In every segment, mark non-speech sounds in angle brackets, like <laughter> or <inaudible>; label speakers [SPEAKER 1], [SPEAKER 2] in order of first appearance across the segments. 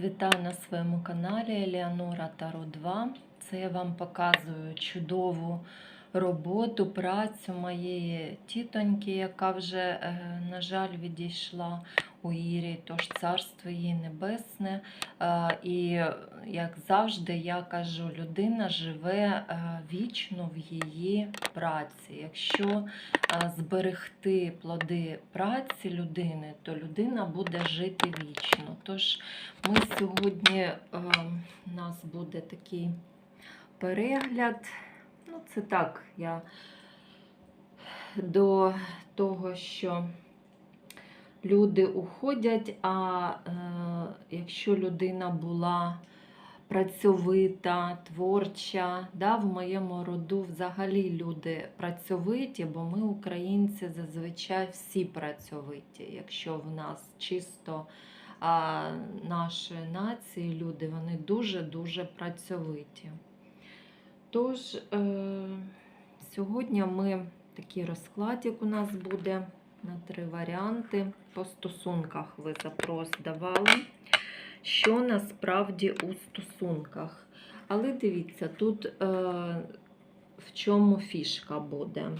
[SPEAKER 1] вітаю на своєму каналі Еліанора Таро 2. Це я вам показую чудову роботу, працю моєї тітоньки, яка вже, е, на жаль, відійшла у Ірі, тож царство їй небесне. Е, І як завжди, я кажу, людина живе е, вічно в її праці. Якщо зберегти плоди праці людини, то людина буде жити вічно. Тож ми сьогодні у нас буде такий перегляд. Ну, це так, я до того, що люди уходять, а е, якщо людина була працьовита, творча, да, в моєму роду взагалі люди працьовиті, бо ми, українці, зазвичай всі працьовиті. Якщо в нас чисто а, нашої нації люди, вони дуже-дуже працьовиті. Тож, е, сьогодні ми такий розкладик у нас буде на три варіанти. По стосунках ви запрос давали. Що насправді у стосунках? Але дивіться, тут е, в чому фішка буде.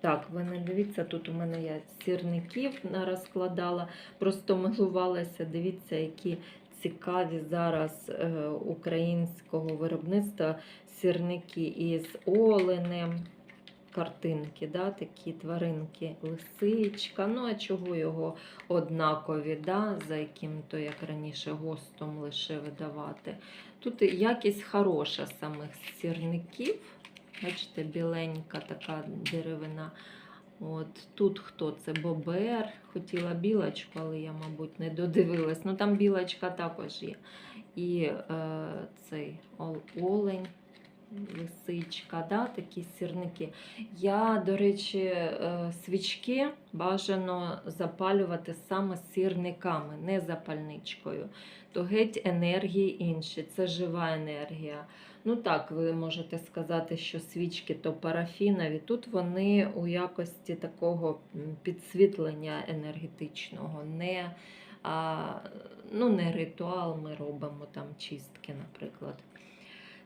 [SPEAKER 1] Так, ви не дивіться, тут у мене я сірників розкладала, просто милувалася, дивіться, які цікаві зараз е, українського виробництва сірники із оленем, картинки, да, такі тваринки, лисичка. Ну, а чого його однакові, да, за яким то, як раніше, гостом лише видавати. Тут якість хороша самих сірників. Бачите, біленька така деревина. От Тут хто це? Бобер. Хотіла білочку, але я, мабуть, не додивилась. Ну там білочка також є. І е, цей олень, лисичка, да, такі сірники. Я, до речі, е, свічки бажано запалювати саме сірниками, не запальничкою. То геть енергії інші, це жива енергія. Ну так, ви можете сказати, що свічки то парафінові. Тут вони у якості такого підсвітлення енергетичного, не, а, ну, не ритуал ми робимо там чистки, наприклад.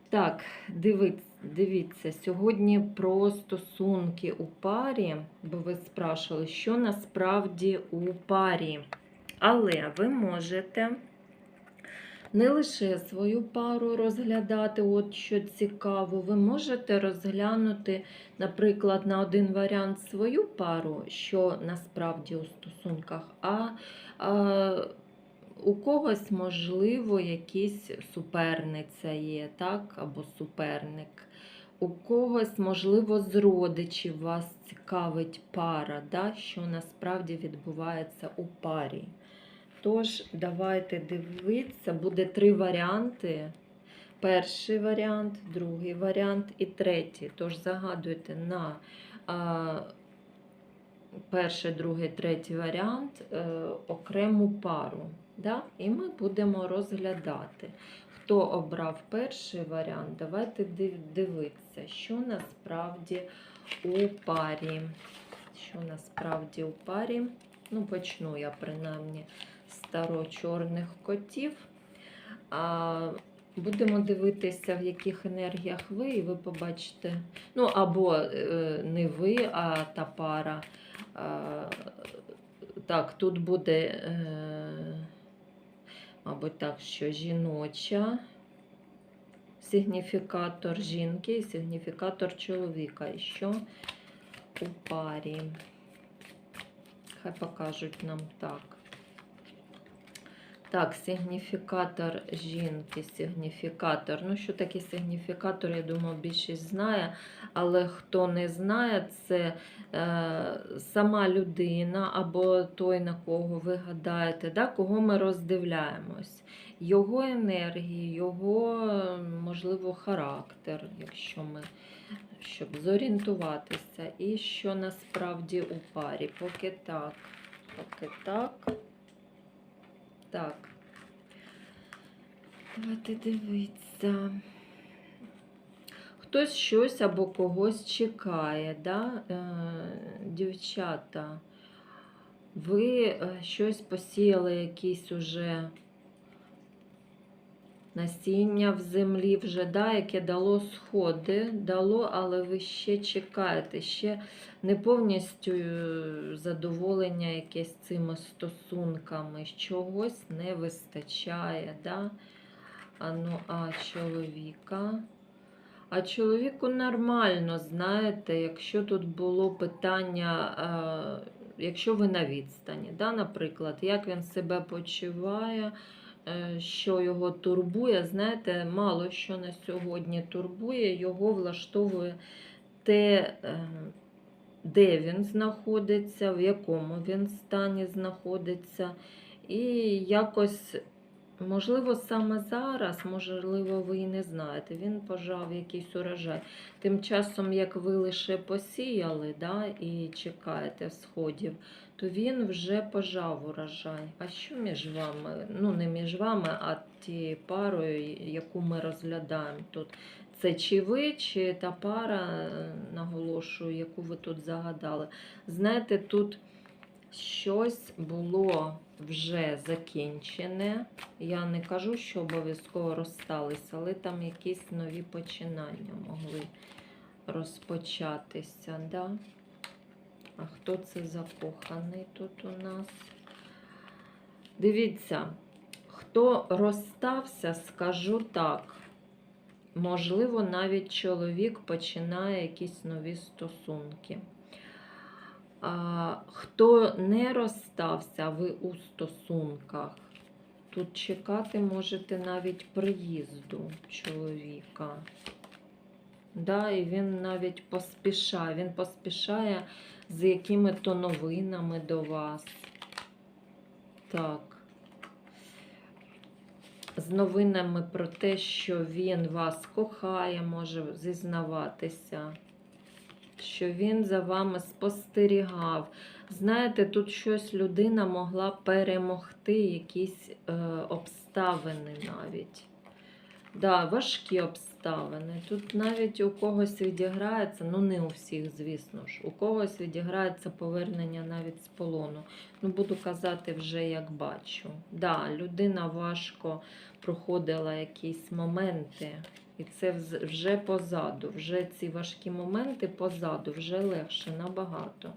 [SPEAKER 1] Так, дивіться, дивіться, сьогодні про стосунки у парі, бо ви спрашували, що насправді у парі. Але ви можете не лише свою пару розглядати, от що цікаво, ви можете розглянути, наприклад, на один варіант свою пару, що насправді у стосунках, а, а у когось, можливо, якийсь суперниця є, так, або суперник. У когось, можливо, з родичів вас цікавить пара, да, що насправді відбувається у парі. Тож, давайте дивитися, буде три варіанти. Перший варіант, другий варіант і третій. Тож загадуйте на а, перший, другий, третій варіант е, окрему пару. Да? І ми будемо розглядати. Хто обрав перший варіант, давайте дивитися, що насправді у парі. Що насправді у парі. Ну, почну я принаймні старо-чорних котів. Будемо дивитися, в яких енергіях ви, і ви побачите. Ну, або е, не ви, а та пара. Так, тут буде, е, мабуть, так, що жіноча. Сигніфікатор жінки і сигніфікатор чоловіка. І що у парі? Хай покажуть нам так. Так, сигніфікатор жінки, сигніфікатор. Ну, що таке сигніфікатор, я думаю, більшість знає. Але хто не знає, це е, сама людина або той, на кого ви гадаєте, да, кого ми роздивляємось. Його енергії, його, можливо, характер, якщо ми щоб зорієнтуватися. І що насправді у парі. Поки так, поки так. Так. Давайте дивитися. Хтось щось або когось чекає, да? е, дівчата. Ви е, щось посіяли, якийсь уже насіння в землі вже, да, яке дало сходи, дало, але ви ще чекаєте, ще не повністю е, задоволення якесь цими стосунками, чогось не вистачає. Да? А ну, а чоловіка. А чоловіку нормально, знаєте, якщо тут було питання, е, якщо ви на відстані, да, наприклад, як він себе почуває, що його турбує, знаєте, мало що на сьогодні турбує, його влаштовує те, е, де він знаходиться, в якому він стані знаходиться, і якось. Можливо, саме зараз, можливо, ви і не знаєте, він пожав якийсь урожай. Тим часом, як ви лише посіяли да, і чекаєте сходів, то він вже пожав урожай. А що між вами? Ну, не між вами, а тією парою, яку ми розглядаємо тут. Це чи ви, чи та пара, е, наголошую, яку ви тут загадали. Знаєте, тут щось було вже закінчене. Я не кажу, що обов'язково розсталися, але там якісь нові починання могли розпочатися. Да? А хто це закоханий тут у нас? Дивіться, хто розстався, скажу так. Можливо, навіть чоловік починає якісь нові стосунки. Хто не розстався, ви у стосунках, тут чекати можете навіть приїзду чоловіка. Да, і він навіть поспішає. Він поспішає з якими-то новинами до вас. Так. З новинами про те, що він вас кохає, може зізнаватися що він за вами спостерігав. Знаєте, тут щось людина могла перемогти, якісь е, обставини навіть. Да, важкі обставини. Тут навіть у когось відіграється, ну не у всіх, звісно ж, у когось відіграється повернення навіть з полону. Ну, буду казати вже як бачу. Да, людина важко проходила якісь моменти. І це вже позаду, вже ці важкі моменти позаду, вже легше набагато.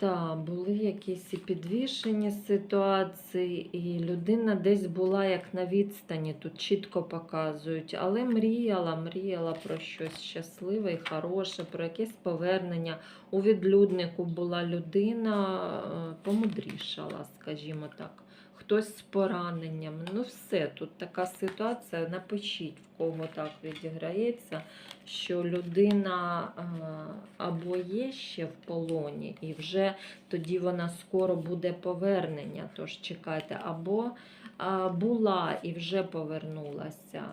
[SPEAKER 1] Так, були якісь і підвішені ситуації, і людина десь була як на відстані, тут чітко показують, але мріяла, мріяла про щось щасливе і хороше, про якесь повернення. У відлюднику була людина, е, помудрішала, скажімо так хтось з пораненням. Ну, все, тут така ситуація. Напишіть, в кого так відіграється, що людина або є ще в полоні, і вже тоді вона скоро буде повернення. Тож чекайте, або була і вже повернулася.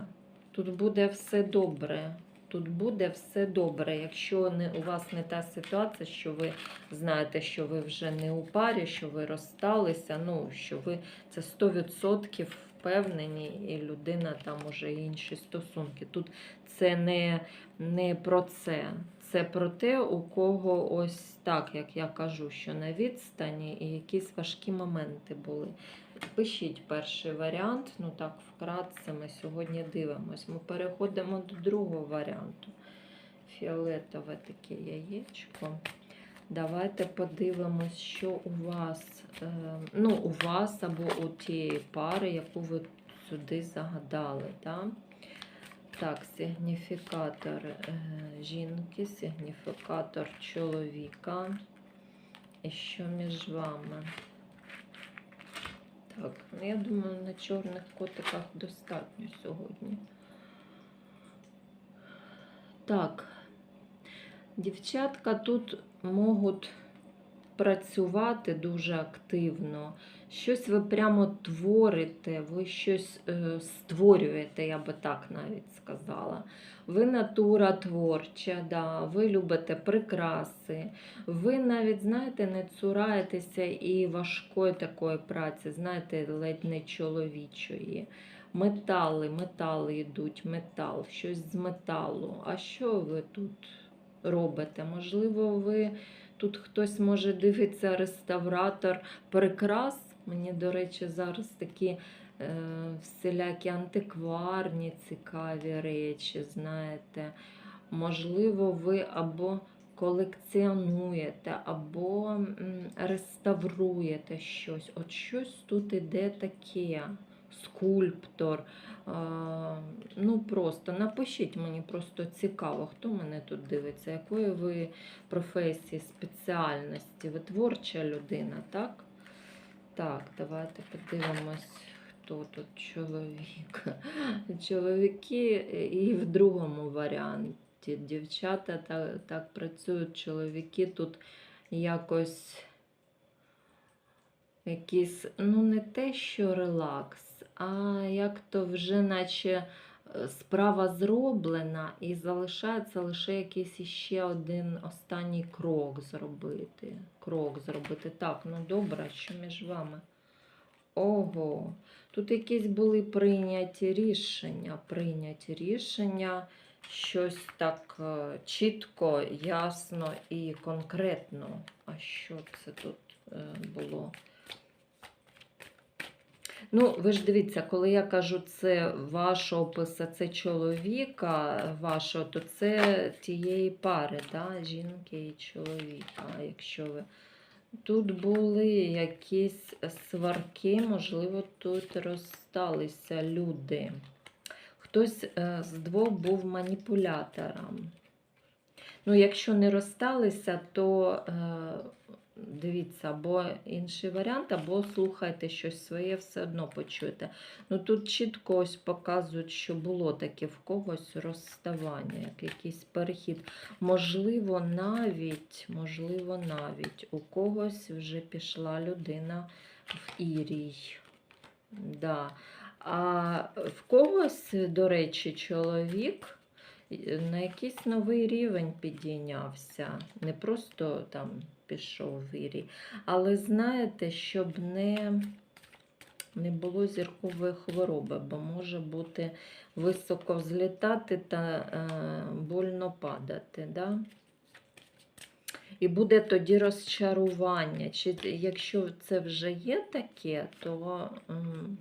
[SPEAKER 1] Тут буде все добре. Тут буде все добре. Якщо не, у вас не та ситуація, що ви знаєте, що ви вже не у парі, що ви розсталися, ну, що ви це 100% впевнені, і людина там уже інші стосунки. Тут це не, не про це. Це про те, у кого ось так, як я кажу, що на відстані і якісь важкі моменти були. Пишіть перший варіант, ну так, вкратце ми сьогодні дивимось. Ми переходимо до другого варіанту. Фіолетове таке яєчко. Давайте подивимось, що у вас, е, ну, у вас або у тієї пари, яку ви сюди загадали. Да? Так, сигніфікатор е, жінки, сигніфікатор чоловіка. І що між вами? Так, ну, я думаю, на чорних котиках достатньо сьогодні. Так, дівчатка тут можуть працювати дуже активно. Щось ви прямо творите, ви щось е, створюєте, я би так навіть сказала. Ви натура творча, да, ви любите прикраси, ви навіть, знаєте, не цураєтеся і важкої такої праці, знаєте, ледь не чоловічої. Метали, метали йдуть, метал, щось з металу. А що ви тут робите? Можливо, ви тут хтось може дивиться реставратор прикрас. Мені, до речі, зараз такі е, всілякі антикварні цікаві речі, знаєте. Можливо, ви або колекціонуєте, або реставруєте щось. От щось тут іде таке. Скульптор. Ну просто напишіть мені просто цікаво, хто мене тут дивиться, якої ви професії, спеціальності, ви творча людина, так? Так, давайте подивимось, хто тут чоловік. <laughs> Чоловіки і в другому варіанті. Дівчата так, так працюють, чоловіки тут якось якийсь, ну не те, що релакс, а як то вже наче е, справа зроблена і залишається лише якийсь іще один останній крок зробити. Крок зробити. Так, ну добре, що між вами? Ого, тут якісь були прийняті рішення, прийняті рішення, щось так е, чітко, ясно і конкретно. А що це тут е, було? Ну, ви ж дивіться, коли я кажу, це ваш опис, а це чоловіка вашого, то це тієї пари, да? жінки і чоловіка. Якщо ви тут були якісь сварки, можливо, тут розсталися люди. Хтось е, з двох був маніпулятором. Ну, якщо не розсталися, то е, дивіться, або інший варіант, або слухайте щось своє, все одно почуєте. Ну тут чітко ось показують, що було таке в когось розставання, як якийсь перехід. Можливо, навіть, можливо, навіть у когось вже пішла людина в Ірій. Да. А в когось, до речі, чоловік е, на якийсь новий рівень підійнявся. Не просто там пішов в Ірій. Але знаєте, щоб не, не було зіркової хвороби, бо може бути високо взлітати та е, больно падати. Да? І буде тоді розчарування. Чи якщо це вже є таке, то м,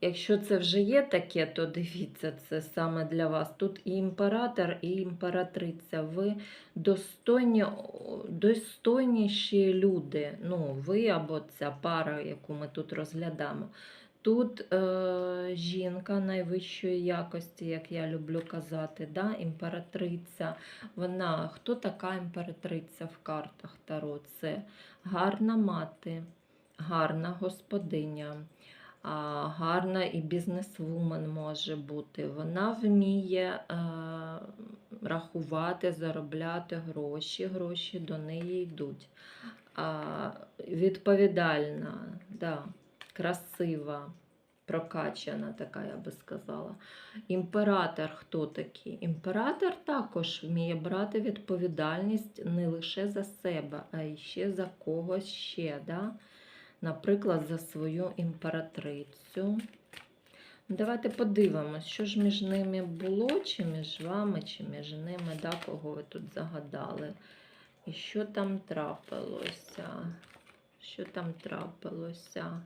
[SPEAKER 1] якщо це вже є таке, то дивіться, це саме для вас. Тут і імператор, і імператриця. Ви достойні, достойніші люди. Ну, ви або ця пара, яку ми тут розглядаємо. Тут е, жінка найвищої якості, як я люблю казати, да? імператриця. Вона, хто така імператриця в картах Таро? Це гарна мати, гарна господиня, гарна і бізнесвумен може бути. Вона вміє е, рахувати, заробляти гроші, гроші до неї йдуть. Відповідальна, да, красива, прокачана, така, я би сказала. Імператор хто такий? Імператор також вміє брати відповідальність не лише за себе, а й ще за когось ще. Да? Наприклад, за свою імператрицю. Давайте подивимось, що ж між ними було, чи між вами, чи між ними, да, кого ви тут загадали. І що там трапилося? Що там трапилося?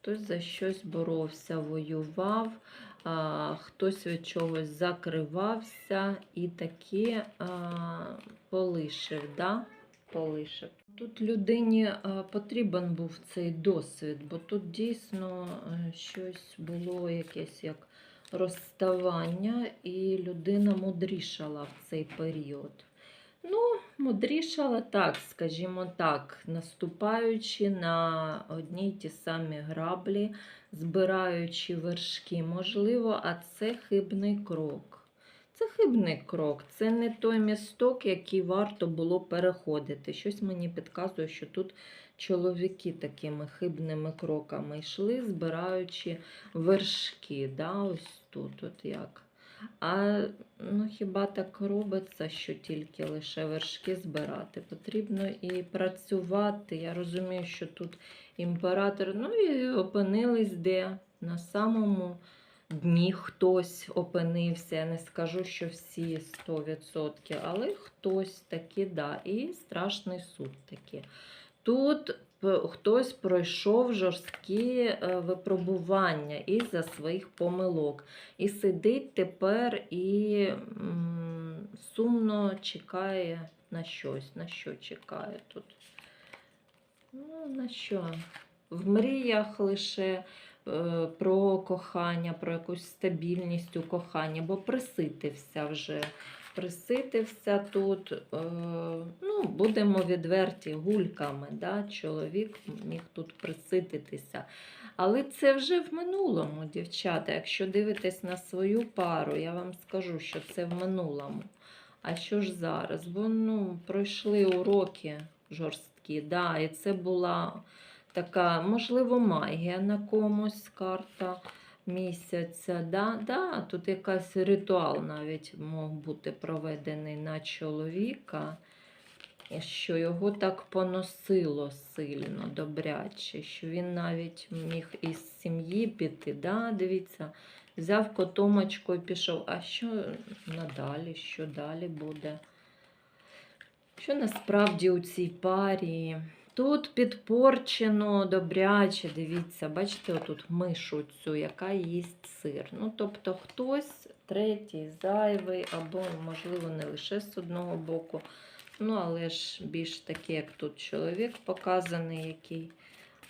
[SPEAKER 1] Хтось за щось боровся, воював, а, хтось від чогось закривався і таки а, полишив. Да? Полишив. Тут людині потрібен був цей досвід, бо тут дійсно е, щось було якесь як розставання, і людина мудрішала в цей період. Ну, мудрішала так, скажімо так, наступаючи на одні й ті самі граблі, збираючи вершки, можливо, а це хибний крок. Це хибний крок, це не той місток, який варто було переходити. Щось мені підказує, що тут чоловіки такими хибними кроками йшли, збираючи вершки. Да? Ось тут, от як. А ну, хіба так робиться, що тільки лише вершки збирати? Потрібно і працювати. Я розумію, що тут імператор, ну і опинились де на самому дні хтось опинився. Я не скажу, що всі 100%, але хтось таки, да, і страшний суд таки. Тут хтось пройшов жорсткі е, випробування із-за своїх помилок. І сидить тепер і сумно чекає на щось. На що чекає тут? Ну, на що? В мріях лише про кохання, про якусь стабільність у коханні, бо приситився вже. Приситився тут, е, ну, будемо відверті, гульками. Да? Чоловік міг тут присититися. Але це вже в минулому, дівчата. Якщо дивитесь на свою пару, я вам скажу, що це в минулому. А що ж зараз? Бо ну, пройшли уроки жорсткі, да, і це була така, можливо, магія на комусь карта місяця. Да, да, тут якийсь ритуал навіть мог бути проведений на чоловіка, що його так поносило сильно, добряче, що він навіть міг із сім'ї піти. Да, дивіться, взяв котомочку і пішов. А що надалі, що далі буде? Що насправді у цій парі? Тут підпорчено добряче, дивіться, бачите, отут мишу цю, яка їсть сир. Ну, тобто хтось третій, зайвий, або, можливо, не лише з одного боку. Ну, але ж більш такий, як тут чоловік показаний, який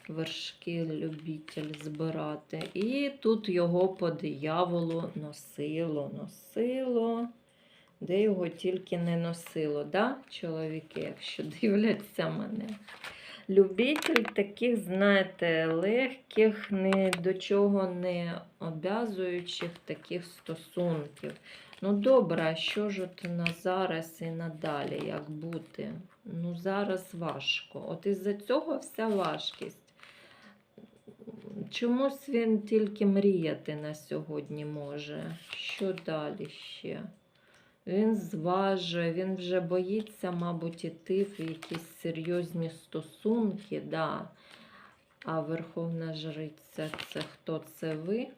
[SPEAKER 1] вершки любитель збирати. І тут його по дияволу носило, носило. Де його тільки не носило, да, чоловіки, якщо дивляться мене. Любитель таких, знаєте, легких, ні до чого не обязуючих таких стосунків. Ну, добре, а що ж от на зараз і надалі, як бути? Ну, зараз важко. От із-за цього вся важкість. Чомусь він тільки мріяти на сьогодні може. Що далі ще? Він зважує, він вже боїться, мабуть, іти в якісь серйозні стосунки, да. А Верховна Жриця це хто це ви?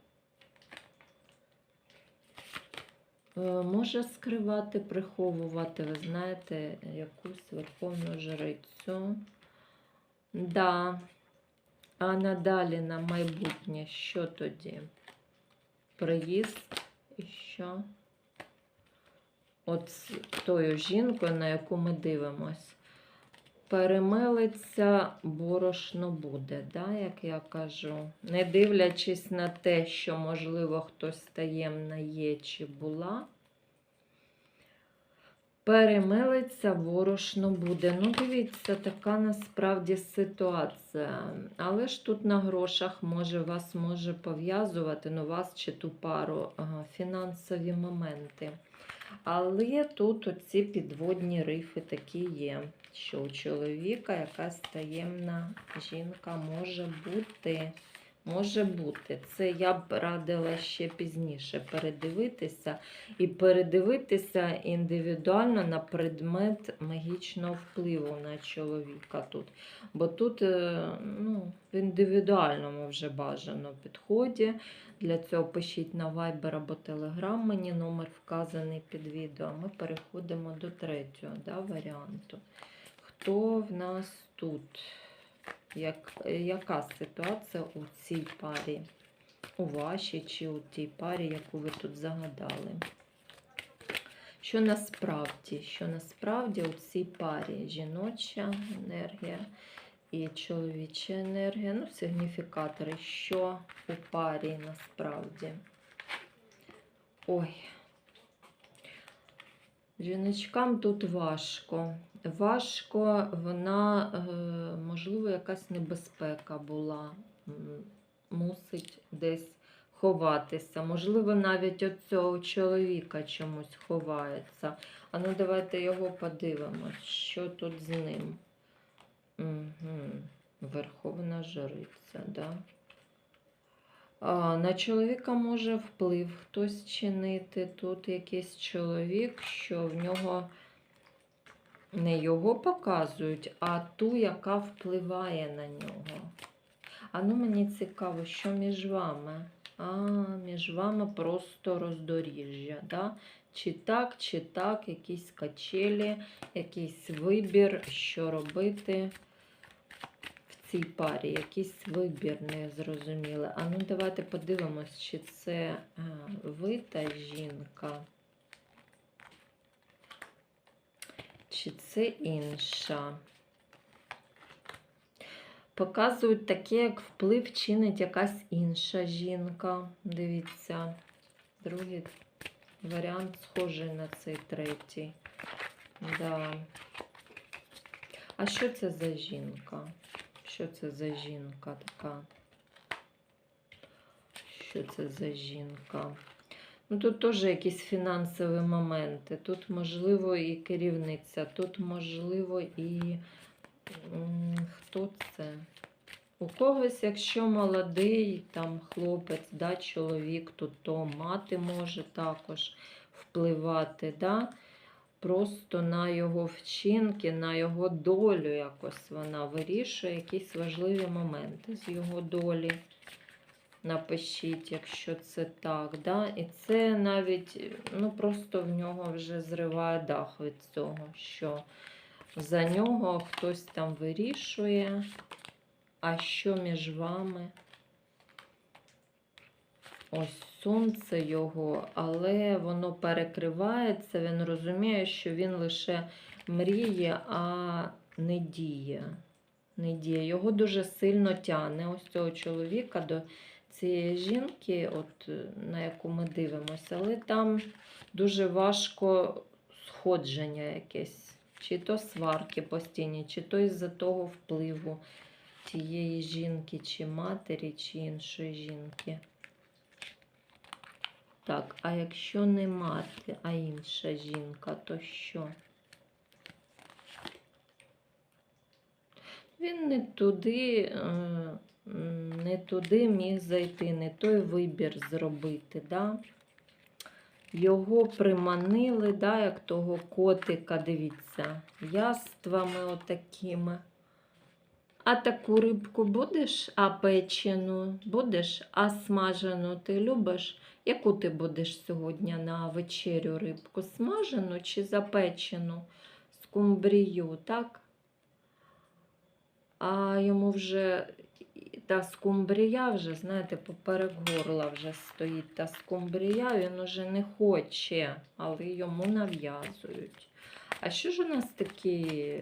[SPEAKER 1] Е, Може скривати, приховувати, ви знаєте, якусь Верховну Жрицю. Да. А надалі на майбутнє що тоді? Приїзд і що? От тою жінкою, на яку ми дивимось. Перемелиться, борошно буде, да, як я кажу. Не дивлячись на те, що, можливо, хтось таємна є чи була. Перемелиться, борошно буде. Ну, дивіться, така насправді ситуація. Але ж тут на грошах може вас може пов'язувати, ну вас чи ту пару ага, фінансові моменти. Але тут оці підводні рифи такі є, що у чоловіка якась таємна жінка може бути. Може бути. Це я б радила ще пізніше передивитися і передивитися індивідуально на предмет магічного впливу на чоловіка тут. Бо тут е, ну, в індивідуальному вже бажано підході. Для цього пишіть на Viber або Telegram, мені номер вказаний під відео. Ми переходимо до третього да, варіанту. Хто в нас тут? Як, яка ситуація у цій парі? У вашій чи у тій парі, яку ви тут загадали? Що насправді, що насправді у цій парі жіноча енергія і чоловіча енергія, ну, сигніфікатори, що у парі насправді. Ой. Жіночкам тут важко. Важко, вона, е, можливо, якась небезпека була, мусить десь ховатися. Можливо, навіть от цього чоловіка чомусь ховається. А ну давайте його подивимось, що тут з ним. Угу. Верховна жриця, да? На чоловіка може вплив хтось чинити. Тут якийсь чоловік, що в нього не його показують, а ту, яка впливає на нього. А ну мені цікаво, що між вами? А, між вами просто роздоріжжя. Да? Чи так, чи так, якісь качелі, якийсь вибір, що робити в цій парі якийсь вибір незрозумілий. А ну давайте подивимось, чи це е, ви та жінка, чи це інша. Показують таке, як вплив чинить якась інша жінка. Дивіться, другий варіант схожий на цей третій. Да. А що це за жінка? Що це за жінка така? Що це за жінка? Ну, тут теж якісь фінансові моменти. Тут, можливо, і керівниця, тут, можливо, і хто це? У когось, якщо молодий там хлопець, да, чоловік, то, то мати може також впливати. Да? Просто на його вчинки, на його долю якось вона вирішує якісь важливі моменти з його долі. Напишіть, якщо це так. Да? І це навіть ну, просто в нього вже зриває дах від цього, що за нього хтось там вирішує, а що між вами. Ось сонце його, але воно перекривається, він розуміє, що він лише мріє, а не діє. Не діє. Його дуже сильно тягне ось цього чоловіка до цієї жінки, от, на яку ми дивимося, але там дуже важко сходження якесь. Чи то сварки постійні, чи то із-за того впливу тієї жінки, чи матері, чи іншої жінки. Так, а якщо не мати, а інша жінка, то що? Він не туди, е, не туди міг зайти, не той вибір зробити. Да? Його приманили, да, як того котика, дивіться, яствами отакими. А таку рибку будеш, а печену будеш, а смажену ти любиш? Яку ти будеш сьогодні на вечерю рибку? Смажену чи запечену? Скумбрію, так? А йому вже та скумбрія вже, знаєте, поперек горла вже стоїть та скумбрія, він уже не хоче, але йому нав'язують. А що ж у нас такі,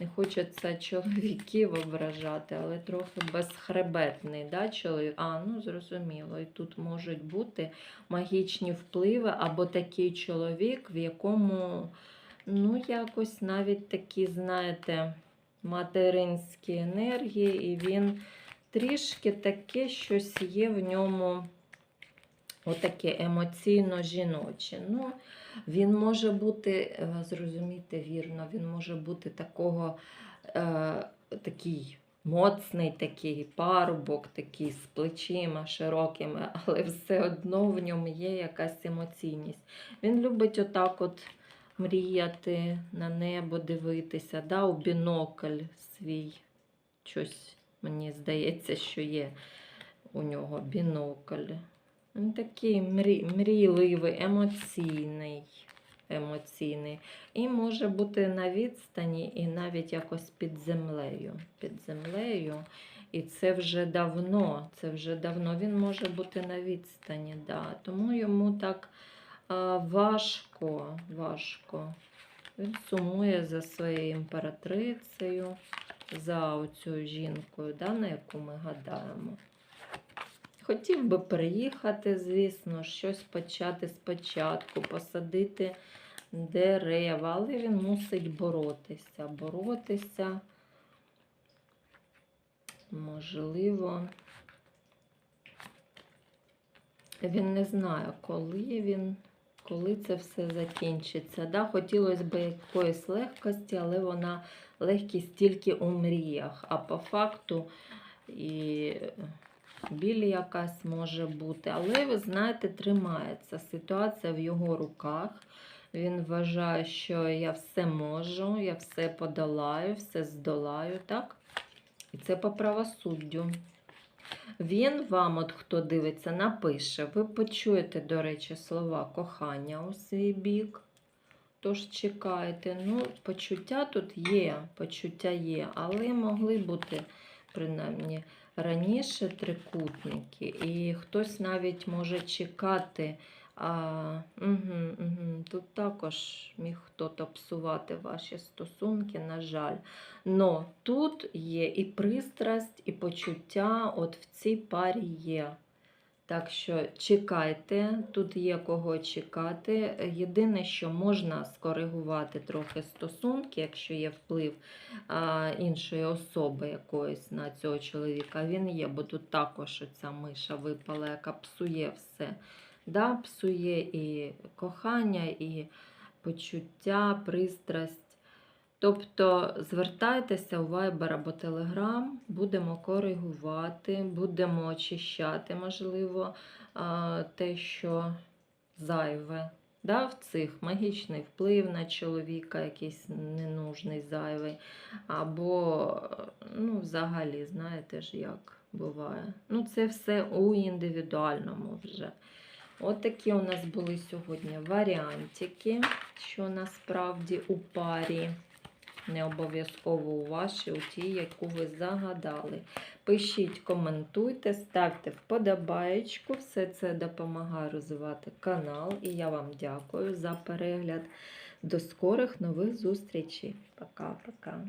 [SPEAKER 1] не хочеться чоловіків ображати, але трохи безхребетний, да, чоловік? А, ну зрозуміло, і тут можуть бути магічні впливи, або такий чоловік, в якому, ну, якось навіть такі, знаєте, материнські енергії, і він трішки таке щось є в ньому. Отаке емоційно жіноче. Ну, він може бути, е, зрозумійте вірно, він може бути такого е, такий моцний, такий парубок, такий з плечима широкими, <laughs> але все одно в ньому є якась емоційність. Він любить отак от мріяти на небо, дивитися, да, у бінокль свій. Щось, мені здається, що є у нього бінокль. Він такий мрій, мрійливий, емоційний. емоційний. І може бути на відстані, і навіть якось під землею. Під землею. І це вже давно. Це вже давно він може бути на відстані. Да. Тому йому так а, важко, важко. Він сумує за своєю імператрицею, за оцю жінкою, да, на яку ми гадаємо. Хотів би приїхати, звісно, щось почати спочатку, посадити дерева, але він мусить боротися. Боротися, можливо, він не знає, коли він, коли це все закінчиться. Да, Хотілося б якоїсь легкості, але вона легкість тільки у мріях, а по факту і біль якась може бути. Але, ви знаєте, тримається. Ситуація в його руках. Він вважає, що я все можу, я все подолаю, все здолаю, так? І це по правосуддю. Він вам, от хто дивиться, напише. Ви почуєте, до речі, слова кохання у свій бік. Тож чекайте. Ну, почуття тут є, почуття є, але могли бути принаймні раніше трикутники, і хтось навіть може чекати. А, угу, угу. Тут також міг хто-то псувати ваші стосунки, на жаль. Но тут є і пристрасть, і почуття, от в цій парі є. Так що чекайте, тут є кого чекати. Єдине, що можна скоригувати трохи стосунки, якщо є вплив а, іншої особи якоїсь на цього чоловіка. Він є, бо тут також ця миша випала, яка псує все. Да? Псує і кохання, і почуття, пристрасть. Тобто звертайтеся у Viber або Telegram, будемо коригувати, будемо очищати, можливо, те, що зайве. Да, в цих магічний вплив на чоловіка, якийсь ненужний, зайвий. Або, ну, взагалі, знаєте ж, як буває. Ну, це все у індивідуальному вже. От такі у нас були сьогодні варіантики, що насправді у парі. Не обов'язково у вашій, у тій, яку ви загадали. Пишіть, коментуйте, ставте вподобаєчку. Все це допомагає розвивати канал. І я вам дякую за перегляд. До скорих нових зустрічей. Пока-пока.